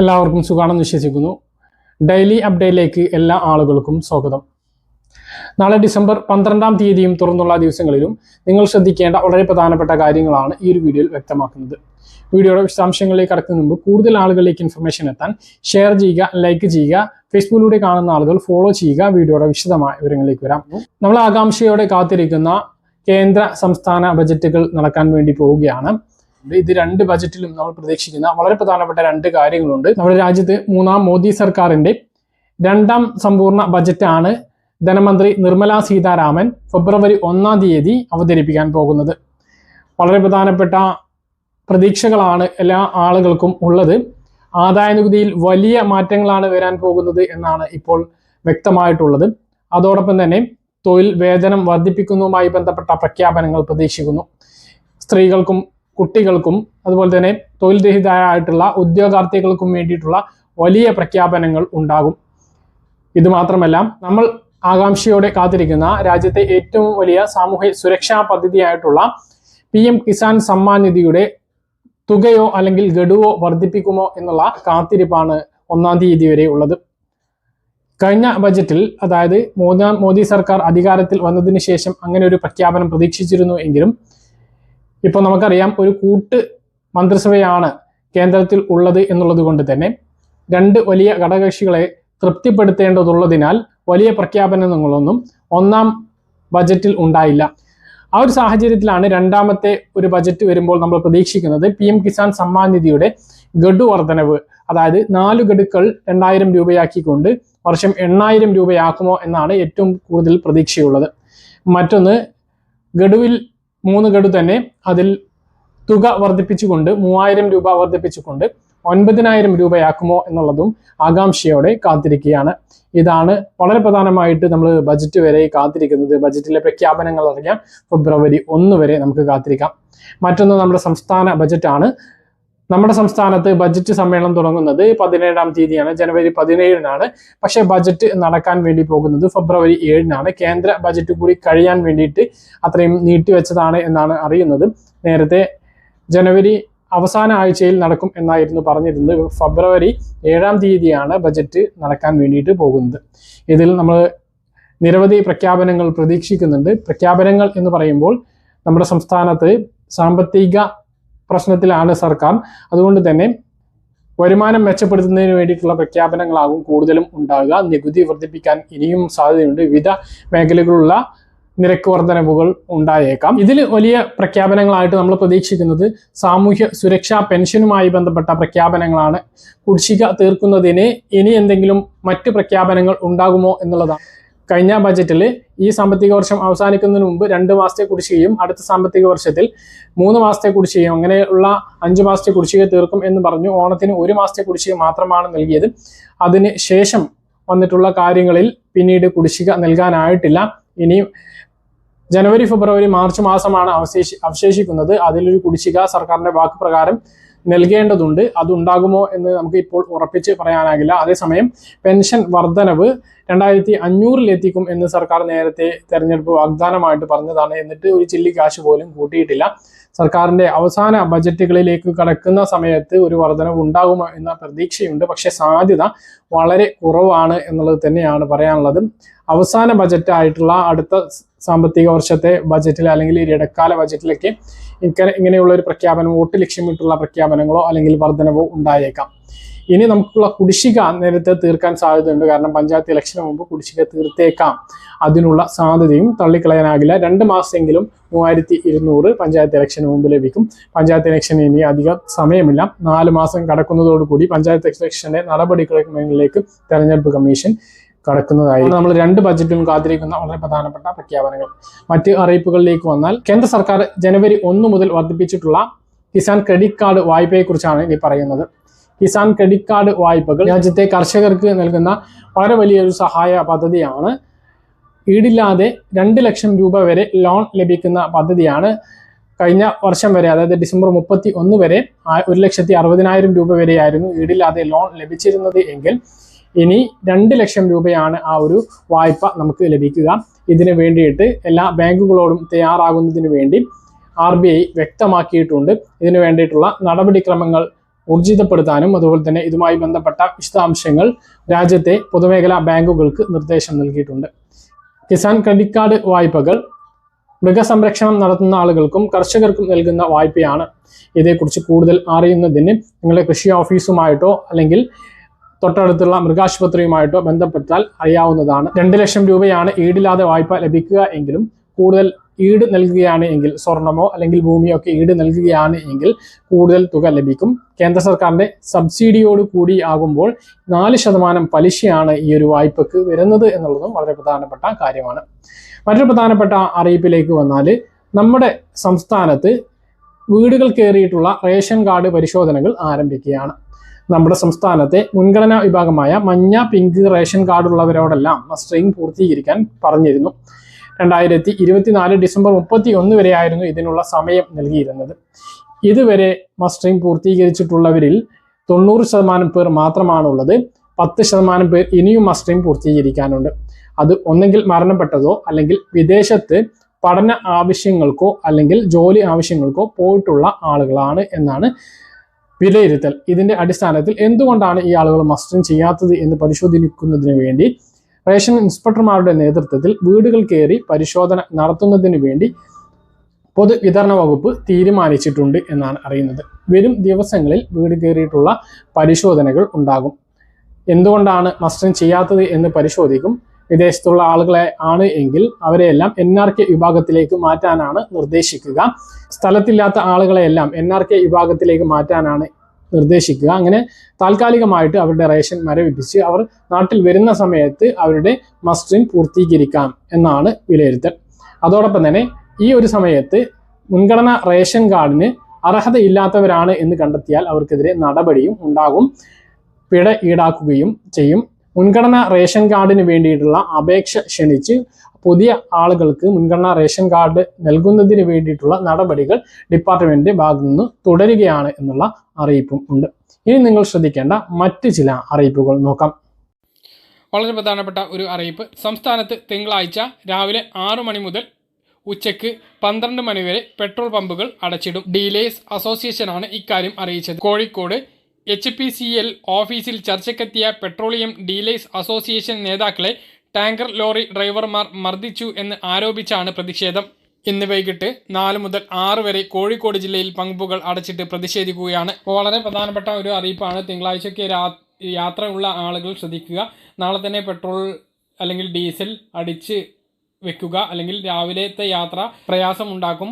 എല്ലാവർക്കും സുഖാണെന്ന് വിശ്വസിക്കുന്നു. ഡെയിലി അപ്ഡേറ്റിലേക്ക് എല്ലാ ആളുകൾക്കും സ്വാഗതം. നാളെ ഡിസംബർ പന്ത്രണ്ടാം തീയതിയും തുറന്നുള്ള ദിവസങ്ങളിലും നിങ്ങൾ ശ്രദ്ധിക്കേണ്ട വളരെ പ്രധാനപ്പെട്ട കാര്യങ്ങളാണ് ഈ ഒരു വീഡിയോയിൽ വ്യക്തമാക്കുന്നത്. വീഡിയോയുടെ വിശദാംശങ്ങളിലേക്ക് കടക്കുന്നതിന് മുമ്പ് കൂടുതൽ ആളുകളിലേക്ക് ഇൻഫർമേഷൻ എത്താൻ ഷെയർ ചെയ്യുക ലൈക്ക് ചെയ്യുക ഫേസ്ബുക്കിലൂടെ കാണുന്ന ആളുകൾ ഫോളോ ചെയ്യുക വീഡിയോയുടെ വിശദമായ വിവരങ്ങളിലേക്ക് വരാം. നമ്മൾ ആകാംക്ഷയോടെ കാത്തിരിക്കുന്ന കേന്ദ്ര സംസ്ഥാന ബജറ്റുകൾ നടക്കാൻ വേണ്ടി പോവുകയാണ്. ഇത് രണ്ട് ബജറ്റിലും നമ്മൾ പ്രതീക്ഷിക്കുന്ന വളരെ പ്രധാനപ്പെട്ട രണ്ട് കാര്യങ്ങളുണ്ട്. നമ്മുടെ രാജ്യത്ത് മൂന്നാം മോദി സർക്കാരിന്റെ രണ്ടാം സമ്പൂർണ ബജറ്റാണ് ധനമന്ത്രി നിർമ്മല സീതാരാമൻ ഫെബ്രുവരി ഒന്നാം തീയതി അവതരിപ്പിക്കാൻ പോകുന്നത്. വളരെ പ്രധാനപ്പെട്ട പ്രതീക്ഷകളാണ് എല്ലാ ആളുകൾക്കും ഉള്ളത്. ആദായനികുതിയിൽ വലിയ മാറ്റങ്ങളാണ് വരാൻ പോകുന്നത് എന്നാണ് ഇപ്പോൾ വ്യക്തമായിട്ടുള്ളത്. അതോടൊപ്പം തന്നെ തൊഴിൽ വേതനം വർദ്ധിപ്പിക്കുന്നതുമായി ബന്ധപ്പെട്ട പ്രഖ്യാപനങ്ങൾ പ്രതീക്ഷിക്കുന്നു. സ്ത്രീകൾക്കും കുട്ടികൾക്കും അതുപോലെ തന്നെ തൊഴിൽ രഹിതരായിട്ടുള്ള ഉദ്യോഗാർത്ഥികൾക്കും വേണ്ടിയിട്ടുള്ള വലിയ പ്രഖ്യാപനങ്ങൾ ഉണ്ടാകും. ഇത് മാത്രമല്ല നമ്മൾ ആകാംക്ഷയോടെ കാത്തിരിക്കുന്ന രാജ്യത്തെ ഏറ്റവും വലിയ സാമൂഹ്യ സുരക്ഷാ പദ്ധതിയായിട്ടുള്ള പി എം കിസാൻ സമ്മാൻ നിധിയുടെ തുകയോ അല്ലെങ്കിൽ ഗഡുവോ വർദ്ധിപ്പിക്കുമോ എന്നുള്ള കാത്തിരിപ്പാണ് ഒന്നാം തീയതി വരെ ഉള്ളത്. കഴിഞ്ഞ ബജറ്റിൽ അതായത് മോദി സർക്കാർ അധികാരത്തിൽ വന്നതിന് ശേഷം അങ്ങനെ ഒരു പ്രഖ്യാപനം പ്രതീക്ഷിച്ചിരുന്നു എങ്കിലും ഇപ്പോൾ നമുക്കറിയാം ഒരു കൂട്ട് മന്ത്രിസഭയാണ് കേന്ദ്രത്തിൽ ഉള്ളത് എന്നുള്ളത് കൊണ്ട് തന്നെ രണ്ട് വലിയ ഘടകകക്ഷികളെ തൃപ്തിപ്പെടുത്തേണ്ടതുള്ളതിനാൽ വലിയ പ്രഖ്യാപനങ്ങളൊന്നും ഒന്നാം ബജറ്റിൽ ഉണ്ടായില്ല. ആ ഒരു സാഹചര്യത്തിലാണ് രണ്ടാമത്തെ ഒരു ബജറ്റ് വരുമ്പോൾ നമ്മൾ പ്രതീക്ഷിക്കുന്നത് പി എം കിസാൻ സമ്മാൻ നിധിയുടെ ഗഡു വർധനവ്. അതായത് നാല് ഗഡുക്കൾ രണ്ടായിരം രൂപയാക്കിക്കൊണ്ട് വർഷം എണ്ണായിരം രൂപയാക്കുമോ എന്നാണ് ഏറ്റവും കൂടുതൽ പ്രതീക്ഷയുള്ളത്. മറ്റൊന്ന് ഗഡുവിൽ മൂന്ന് ഗഡു തന്നെ അതിൽ തുക വർദ്ധിപ്പിച്ചുകൊണ്ട് മൂവായിരം രൂപ വർദ്ധിപ്പിച്ചുകൊണ്ട് ഒൻപതിനായിരം രൂപയാക്കുമോ എന്നുള്ളതും ആകാംക്ഷയോടെ കാത്തിരിക്കുകയാണ്. ഇതാണ് വളരെ പ്രധാനമായിട്ട് നമ്മൾ ബജറ്റ് വരെ കാത്തിരിക്കുന്നത്. ബജറ്റിലെ പ്രഖ്യാപനങ്ങൾ അറിയാൻ ഫെബ്രുവരി ഒന്ന് വരെ നമുക്ക് കാത്തിരിക്കാം. മറ്റൊന്ന് നമ്മുടെ സംസ്ഥാന ബജറ്റാണ് നമ്മുടെ സംസ്ഥാനത്ത് ബജറ്റ് സമ്മേളനം തുടങ്ങുന്നത് പതിനേഴാം തീയതിയാണ് ജനുവരി പതിനേഴിനാണ്. പക്ഷേ ബജറ്റ് നടക്കാൻ വേണ്ടി പോകുന്നത് ഫെബ്രുവരി ഏഴിനാണ്. കേന്ദ്ര ബജറ്റ് കൂടി കഴിയാൻ വേണ്ടിയിട്ട് അത്രയും നീട്ടിവെച്ചതാണ് എന്നാണ് അറിയുന്നത്. നേരത്തെ ജനുവരി അവസാന ആഴ്ചയിൽ നടക്കും എന്നായിരുന്നു പറഞ്ഞിരുന്നത്. ഫെബ്രുവരി ഏഴാം തീയതിയാണ് ബജറ്റ് നടക്കാൻ വേണ്ടിയിട്ട് പോകുന്നത്. ഇതിൽ നമ്മൾ നിരവധി പ്രഖ്യാപനങ്ങൾ പ്രതീക്ഷിക്കുന്നുണ്ട്. പ്രഖ്യാപനങ്ങൾ എന്ന് പറയുമ്പോൾ നമ്മുടെ സംസ്ഥാനത്ത് സാമ്പത്തിക പ്രശ്നത്തിലാണ് സർക്കാർ. അതുകൊണ്ട് തന്നെ വരുമാനം മെച്ചപ്പെടുത്തുന്നതിന് വേണ്ടിയിട്ടുള്ള പ്രഖ്യാപനങ്ങളാകും കൂടുതലും ഉണ്ടാകുക നികുതി വർദ്ധിപ്പിക്കാൻ ഇനിയും സാധ്യതയുണ്ട്. വിവിധ മേഖലകളിലുള്ള നിരക്ക് വർധനവുകൾ ഉണ്ടായേക്കാം. ഇതിൽ വലിയ പ്രഖ്യാപനങ്ങളായിട്ട് നമ്മൾ പ്രതീക്ഷിക്കുന്നത് സാമൂഹ്യ സുരക്ഷാ പെൻഷനുമായി ബന്ധപ്പെട്ട പ്രഖ്യാപനങ്ങളാണ്. കുടിശ്ശിക തീർക്കുന്നതിന് ഇനി എന്തെങ്കിലും മറ്റ് പ്രഖ്യാപനങ്ങൾ ഉണ്ടാകുമോ എന്നുള്ളതാണ്. കഴിഞ്ഞ ബജറ്റിൽ ഈ സാമ്പത്തിക വർഷം അവസാനിക്കുന്നതിന് മുമ്പ് രണ്ട് മാസത്തെ കുടിശ്ശികയും അടുത്ത സാമ്പത്തിക വർഷത്തിൽ മൂന്ന് മാസത്തെ കുടിശ്ശികയും അങ്ങനെയുള്ള അഞ്ച് മാസത്തെ കുടിശ്ശിക തീർക്കും എന്ന് പറഞ്ഞു ഓണത്തിന് ഒരു മാസത്തെ കുടിശ്ശിക മാത്രമാണ് നൽകിയത്. അതിന് ശേഷം വന്നിട്ടുള്ള കാര്യങ്ങളിൽ പിന്നീട് കുടിശ്ശിക നൽകാനായിട്ടില്ല. ഇനി ജനുവരി ഫെബ്രുവരി മാർച്ച് മാസമാണ് അവശേഷി അവശേഷിക്കുന്നത്. അതിലൊരു കുടിശ്ശിക സർക്കാരിന്റെ വാക്ക് പ്രകാരം നൽകേണ്ടതുണ്ട്. അതുണ്ടാകുമോ എന്ന് നമുക്ക് ഇപ്പോൾ ഉറപ്പിച്ച് പറയാനാകില്ല. അതേസമയം പെൻഷൻ വർധനവ് രണ്ടായിരത്തി അഞ്ഞൂറിലെത്തിക്കും എന്ന് സർക്കാർ നേരത്തെ തെരഞ്ഞെടുപ്പ് വാഗ്ദാനമായിട്ട് പറഞ്ഞതാണ്. എന്നിട്ട് ഒരു ചില്ലി കാശ് പോലും കൂട്ടിയിട്ടില്ല. സർക്കാരിന്റെ അവസാന ബജറ്റുകളിലേക്ക് കടക്കുന്ന സമയത്ത് ഒരു വർധനവ് ഉണ്ടാകുമോ എന്ന പ്രതീക്ഷയുണ്ട്. പക്ഷെ സാധ്യത വളരെ കുറവാണ് എന്നുള്ളത് തന്നെയാണ് പറയാനുള്ളത്. അവസാന ബജറ്റായിട്ടുള്ള അടുത്ത സാമ്പത്തിക വർഷത്തെ ബജറ്റിൽ അല്ലെങ്കിൽ ഇടക്കാല ബജറ്റിലൊക്കെ ഇങ്ങനെ ഇങ്ങനെയുള്ള ഒരു പ്രഖ്യാപനം വോട്ട് ലക്ഷ്യമിട്ടുള്ള പ്രഖ്യാപനങ്ങളോ അല്ലെങ്കിൽ വർധനവോ ഉണ്ടായേക്കാം. ഇനി നമുക്കുള്ള കുടിശ്ശിക നേരത്തെ തീർക്കാൻ സാധ്യതയുണ്ട്. കാരണം പഞ്ചായത്ത് ഇലക്ഷന് മുമ്പ് കുടിശ്ശിക തീർത്തേക്കാം. അതിനുള്ള സാധ്യതയും തള്ളിക്കളയാനാകില്ല. രണ്ട് മാസമെങ്കിലും മൂവായിരത്തി ഇരുന്നൂറ് പഞ്ചായത്ത് ഇലക്ഷന് മുമ്പ് ലഭിക്കും. പഞ്ചായത്ത് ഇലക്ഷന് ഇനി അധികം സമയമില്ല. നാല് മാസം കടക്കുന്നതോടുകൂടി പഞ്ചായത്ത് ഇലക്ഷന്റെ നടപടിക്രമങ്ങളിലേക്ക് തെരഞ്ഞെടുപ്പ് കമ്മീഷൻ കടക്കുന്നതായി നമ്മൾ രണ്ട് ബജറ്റിലും കാത്തിരിക്കുന്ന വളരെ പ്രധാനപ്പെട്ട പ്രഖ്യാപനങ്ങൾ. മറ്റ് അറിയിപ്പുകളിലേക്ക് വന്നാൽ കേന്ദ്ര സർക്കാർ ജനുവരി ഒന്ന് മുതൽ വർദ്ധിപ്പിച്ചിട്ടുള്ള കിസാൻ ക്രെഡിറ്റ് കാർഡ് വായ്പയെക്കുറിച്ചാണ് ഇനി പറയുന്നത്. കിസാൻ ക്രെഡിറ്റ് കാർഡ് വായ്പകൾ രാജ്യത്തെ കർഷകർക്ക് നൽകുന്ന വളരെ വലിയൊരു സഹായ പദ്ധതിയാണ്. ഈടില്ലാതെ രണ്ട് ലക്ഷം രൂപ വരെ ലോൺ ലഭിക്കുന്ന പദ്ധതിയാണ് കഴിഞ്ഞ വർഷം വരെ അതായത് ഡിസംബർ മുപ്പത്തി ഒന്ന് വരെ ഒരു ലക്ഷത്തി അറുപതിനായിരം രൂപ വരെയായിരുന്നു ഈടില്ലാതെ ലോൺ ലഭിച്ചിരുന്നത് എങ്കിൽ ഇനി രണ്ട് ലക്ഷം രൂപയാണ് ആ ഒരു വായ്പ നമുക്ക് ലഭിക്കുക. ഇതിനു വേണ്ടിയിട്ട് എല്ലാ ബാങ്കുകളോടും തയ്യാറാകുന്നതിന് വേണ്ടി ആർ വ്യക്തമാക്കിയിട്ടുണ്ട്. ഇതിനു വേണ്ടിയിട്ടുള്ള നടപടിക്രമങ്ങൾ ഊർജിതപ്പെടുത്താനും അതുപോലെ തന്നെ ഇതുമായി ബന്ധപ്പെട്ട വിശദാംശങ്ങൾ രാജ്യത്തെ പൊതുമേഖലാ ബാങ്കുകൾക്ക് നിർദ്ദേശം നൽകിയിട്ടുണ്ട്. കിസാൻ ക്രെഡിറ്റ് കാർഡ് വായ്പകൾ മൃഗസംരക്ഷണം നടത്തുന്ന ആളുകൾക്കും കർഷകർക്കും നൽകുന്ന വായ്പയാണ്. ഇതേക്കുറിച്ച് കൂടുതൽ അറിയുന്നതിന് നിങ്ങളുടെ കൃഷി ഓഫീസുമായിട്ടോ അല്ലെങ്കിൽ തൊട്ടടുത്തുള്ള മൃഗാശുപത്രിയുമായിട്ടോ ബന്ധപ്പെട്ടാൽ അറിയാവുന്നതാണ്. രണ്ട് ലക്ഷം രൂപയാണ് ഈടില്ലാതെ വായ്പ ലഭിക്കുക എങ്കിലും കൂടുതൽ ഈട് നൽകുകയാണ് എങ്കിൽ സ്വർണമോ അല്ലെങ്കിൽ ഭൂമിയോ ഒക്കെ ഈട് നൽകുകയാണ് എങ്കിൽ കൂടുതൽ തുക ലഭിക്കും. കേന്ദ്ര സർക്കാരിന്റെ സബ്സിഡിയോട് കൂടി ആകുമ്പോൾ നാല് ശതമാനം പലിശയാണ് ഈ ഒരു വായ്പക്ക് വരുന്നത് എന്നുള്ളതും വളരെ പ്രധാനപ്പെട്ട കാര്യമാണ്. മറ്റൊരു പ്രധാനപ്പെട്ട അറിയിപ്പിലേക്ക് വന്നാൽ നമ്മുടെ സംസ്ഥാനത്ത് വീടുകൾ കയറിയിട്ടുള്ള റേഷൻ കാർഡ് പരിശോധനകൾ ആരംഭിക്കുകയാണ്. നമ്മുടെ സംസ്ഥാനത്തെ മുൻഗണനാ വിഭാഗമായ മഞ്ഞ പിങ്ക് റേഷൻ കാർഡ് ഉള്ളവരോടെല്ലാം മസ്റ്ററിംഗ് പൂർത്തീകരിക്കാൻ പറഞ്ഞിരുന്നു. രണ്ടായിരത്തി ഇരുപത്തിനാല് ഡിസംബർ മുപ്പത്തി ഒന്ന് വരെയായിരുന്നു ഇതിനുള്ള സമയം നൽകിയിരുന്നത്. ഇതുവരെ മസ്റ്ററിംഗ് പൂർത്തീകരിച്ചിട്ടുള്ളവരിൽ തൊണ്ണൂറ് ശതമാനം പേർ മാത്രമാണുള്ളത്. പത്ത് ശതമാനം പേർ ഇനിയും മസ്റ്ററിംഗ് പൂർത്തീകരിക്കാനുണ്ട്. അത് ഒന്നെങ്കിൽ മരണപ്പെട്ടതോ അല്ലെങ്കിൽ വിദേശത്ത് പഠന ആവശ്യങ്ങൾക്കോ അല്ലെങ്കിൽ ജോലി ആവശ്യങ്ങൾക്കോ പോയിട്ടുള്ള ആളുകളാണ് എന്നാണ് വിലയിരുത്തൽ. ഇതിന്റെ അടിസ്ഥാനത്തിൽ എന്തുകൊണ്ടാണ് ഈ ആളുകൾ മസ്റ്ററിംഗ് ചെയ്യാത്തത് എന്ന് പരിശോധിക്കുന്നതിന് വേണ്ടി റേഷൻ ഇൻസ്പെക്ടർമാരുടെ നേതൃത്വത്തിൽ വീടുകൾ കയറി പരിശോധന നടത്തുന്നതിന് വേണ്ടി പൊതുവിതരണ വകുപ്പ് തീരുമാനിച്ചിട്ടുണ്ട് എന്നാണ് അറിയുന്നത്. വരും ദിവസങ്ങളിൽ വീട് കയറിയിട്ടുള്ള പരിശോധനകൾ ഉണ്ടാകും. എന്തുകൊണ്ടാണ് മസ്റ്ററിംഗ് ചെയ്യാത്തത് എന്ന് പരിശോധിക്കും. വിദേശത്തുള്ള ആളുകളെ ആണ് എങ്കിൽ അവരെയെല്ലാം എൻ ആർ കെ വിഭാഗത്തിലേക്ക് മാറ്റാനാണ് നിർദ്ദേശിക്കുക. സ്ഥലത്തില്ലാത്ത ആളുകളെയെല്ലാം എൻ ആർ കെ വിഭാഗത്തിലേക്ക് മാറ്റാനാണ് നിർദ്ദേശിക്കുക. അങ്ങനെ താൽക്കാലികമായിട്ട് അവരുടെ റേഷൻ മരവിപ്പിച്ച് അവർ നാട്ടിൽ വരുന്ന സമയത്ത് അവരുടെ മസ്റ്ററിംഗ് പൂർത്തീകരിക്കാം എന്നാണ് വിലയിരുത്തൽ. അതോടൊപ്പം തന്നെ ഈ ഒരു സമയത്ത് മുൻഗണന റേഷൻ കാർഡിന് അർഹതയില്ലാത്തവരാണ് എന്ന് കണ്ടെത്തിയാൽ അവർക്കെതിരെ നടപടിയും ഉണ്ടാകും. പിഴ ഈടാക്കുകയും ചെയ്യും. മുൻഗണന റേഷൻ കാർഡിന് വേണ്ടിയിട്ടുള്ള അപേക്ഷ ക്ഷണിച്ച് പുതിയ ആളുകൾക്ക് മുൻഗണനാ റേഷൻ കാർഡ് നൽകുന്നതിന് വേണ്ടിയിട്ടുള്ള നടപടികൾ ഡിപ്പാർട്ട്മെന്റിന്റെ ഭാഗത്തു നിന്ന് തുടരുകയാണ് എന്നുള്ള അറിയിപ്പും ഉണ്ട്. ഇനി നിങ്ങൾ ശ്രദ്ധിക്കേണ്ട മറ്റ് ചില അറിയിപ്പുകൾ നോക്കാം. വളരെ പ്രധാനപ്പെട്ട ഒരു അറിയിപ്പ്. സംസ്ഥാനത്ത് തിങ്കളാഴ്ച രാവിലെ ആറു മണി മുതൽ ഉച്ചയ്ക്ക് പന്ത്രണ്ട് മണി വരെ പെട്രോൾ പമ്പുകൾ അടച്ചിടും. ഡീലേഴ്സ് അസോസിയേഷനാണ് ഇക്കാര്യം അറിയിച്ചത്. Kozhikode H P C L ഓഫീസിൽ ചർച്ചയ്ക്കെത്തിയ പെട്രോളിയം ഡീലേഴ്സ് അസോസിയേഷൻ നേതാക്കളെ ടാങ്കർ ലോറി ഡ്രൈവർമാർ മർദ്ദിച്ചു എന്ന് ആരോപിച്ചാണ് പ്രതിഷേധം. ഇന്ന് വൈകിട്ട് നാല് മുതൽ ആറ് വരെ കോഴിക്കോട് ജില്ലയിൽ പമ്പുകൾ അടച്ചിട്ട് പ്രതിഷേധിക്കുകയാണ്. വളരെ പ്രധാനപ്പെട്ട ഒരു അറിയിപ്പാണ്. തിങ്കളാഴ്ചയ്ക്ക് യാത്രയുള്ള ആളുകൾ ശ്രദ്ധിക്കുക. നാളെ തന്നെ പെട്രോൾ അല്ലെങ്കിൽ ഡീസൽ അടിച്ച് വെക്കുക. അല്ലെങ്കിൽ രാവിലത്തെ യാത്ര പ്രയാസം ഉണ്ടാക്കും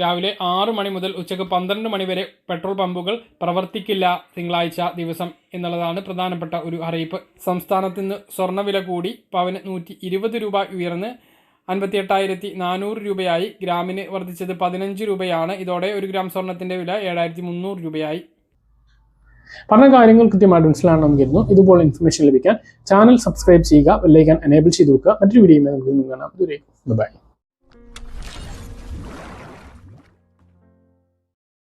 രാവിലെ ആറ് മണി മുതൽ ഉച്ചയ്ക്ക് പന്ത്രണ്ട് മണി വരെ പെട്രോൾ പമ്പുകൾ പ്രവർത്തിക്കില്ല തിങ്കളാഴ്ച ദിവസം എന്നുള്ളതാണ് പ്രധാനപ്പെട്ട ഒരു അറിയിപ്പ്. സംസ്ഥാനത്ത് നിന്ന് സ്വർണവില കൂടി പവന് നൂറ്റി ഇരുപത് രൂപ ഉയർന്ന് അൻപത്തി എട്ടായിരത്തി നാനൂറ് രൂപയായി. ഗ്രാമിന് വർദ്ധിച്ചത് പതിനഞ്ച് രൂപയാണ്. ഇതോടെ ഒരു ഗ്രാം സ്വർണത്തിന്റെ വില ഏഴായിരത്തി മുന്നൂറ് രൂപയായി. പറഞ്ഞ കാര്യങ്ങൾ കൃത്യമായിട്ട് മനസ്സിലാണെന്ന് കരുതുന്നു. ഇതുപോലെ ഇൻഫർമേഷൻ ലഭിക്കാൻ ചാനൽ സബ്സ്ക്രൈബ് ചെയ്യുക ബെല്ലൈക്കൻ എനേബിൾ ചെയ്ത് വെക്കുക. മറ്റൊരു വീഡിയോ നമുക്ക് കാണാം. ബൈ